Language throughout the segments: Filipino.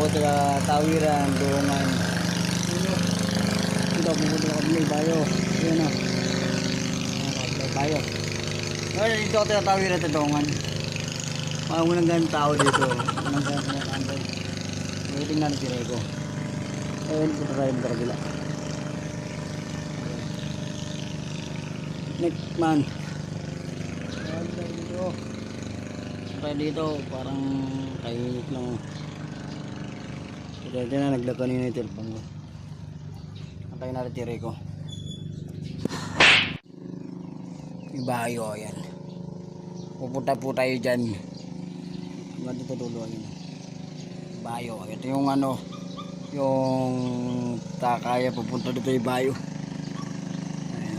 Ako sa tawiran, doongan. Ito, pupunta na kami bayo. Yun na. Bayo. Ngayon, dito ako sa tawiran doongan. Mga unang ganang tao dito. Unang ganang kumakantay. Waiting na si Rego. Ayun, punta tayo sa kabila. Next man. Dito. Kaya dito, parang tahimik lang. Kaya na naglag kanina yung telephone ko. Antayin natin tiri ko. Yung bahay ko, ayan. Pupunta po tayo dyan. Hanggang dito dulo, ayan. Bayo. Ito yung ano, yung takaya pupunta dito yung bayo. Ayan.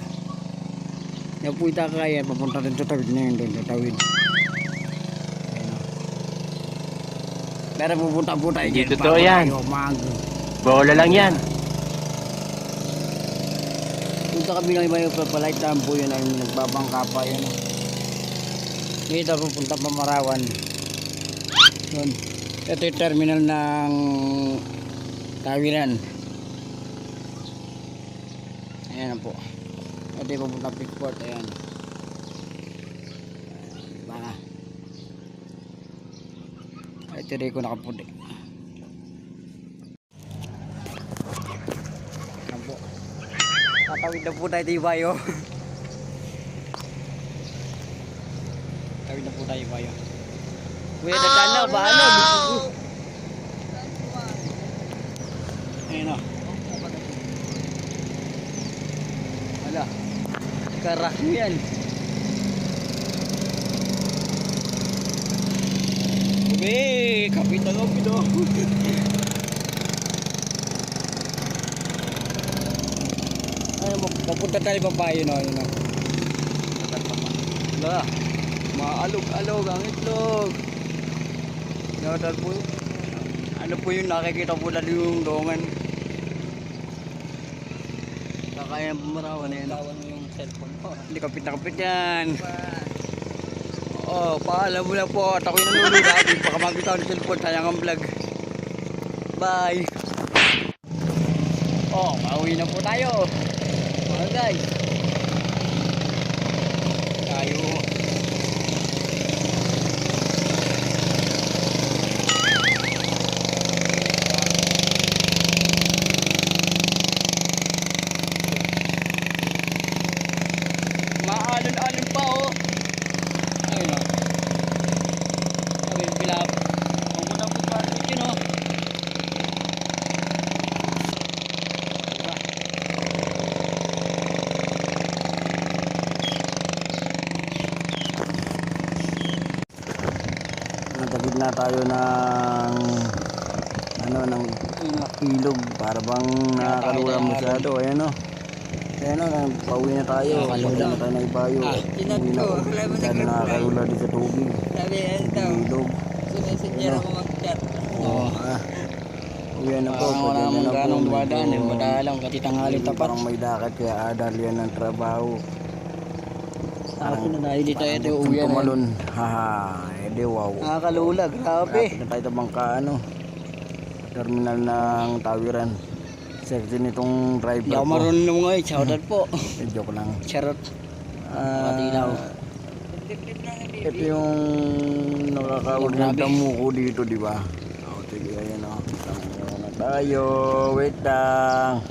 Yan po yung takaya, pupunta sa tawid na yun doon, sa tawid. Pero pupunta po tayo dyan. Totoo bago yan. Bola lang yan. Punta kami ng iba yung papalight na po yun ay nagbabangka pa yun. Dito pupunta pa Marawan. Yun. Ito yung terminal ng Tawiran. Ayan po. Ito yung pupunta Pickport. Ayan. Baka. Ito rin ko nakaputi. Ayan po. Tatawid na po tayo tayo bayo. Tawid na po tayo bayo. Kuya, dadaan na, baano? Ayun o. Wala. Karak Ube, kapitan o, pido. Ay, papunta tayo pa pa yun. Wala. Maalog-alog ang itlog. Yodal po. Ano po yung nakikita po dali yung dongan. Kakaya pumarawan na yun. Yung cellphone ko. Hindi kapit na kapit yan. Oh, paalam mo na po at ako'y nanonood dati. Baka magbitaw ng cellphone, sayang ang vlog. Bye! Oh, pauwi na po tayo. Mga guys. Tayo. Maalon-alon pa oh. Ayun oh. Sabi yung pilap. Ang muna po pa rin yun oh. Diba? Natagid na tayo ng ano ng ilog para bang nakakalula masyado. ayan o ayan o pauwi na tayo. Pauwi na tayo ng ibayo. Ah, uwi na masyado nag-reply. nakakalula din sa tubig. Ilog. Sinasendyan ako mag-chat. oo ah. Uwi na po. Parang wala mong ganong eh. Madalang kasi tanghali medyo tapat. parang may dakat kaya adal yan ng trabaho Tapos na dahil dito ito uwi na. tumalon haha edi wow Nakakalula, grabe. Malapit na tayo sa bangka ano terminal ng Tawiran section nitong driver Hindi ako ko marunong nung ngayon. Shoutout po. Eh, joke lang Charot. Ah, Matilaw. ito yung nakakaulog ng Grabe. damo ko dito di ba oh, sige ayan o oh. tayo wait lang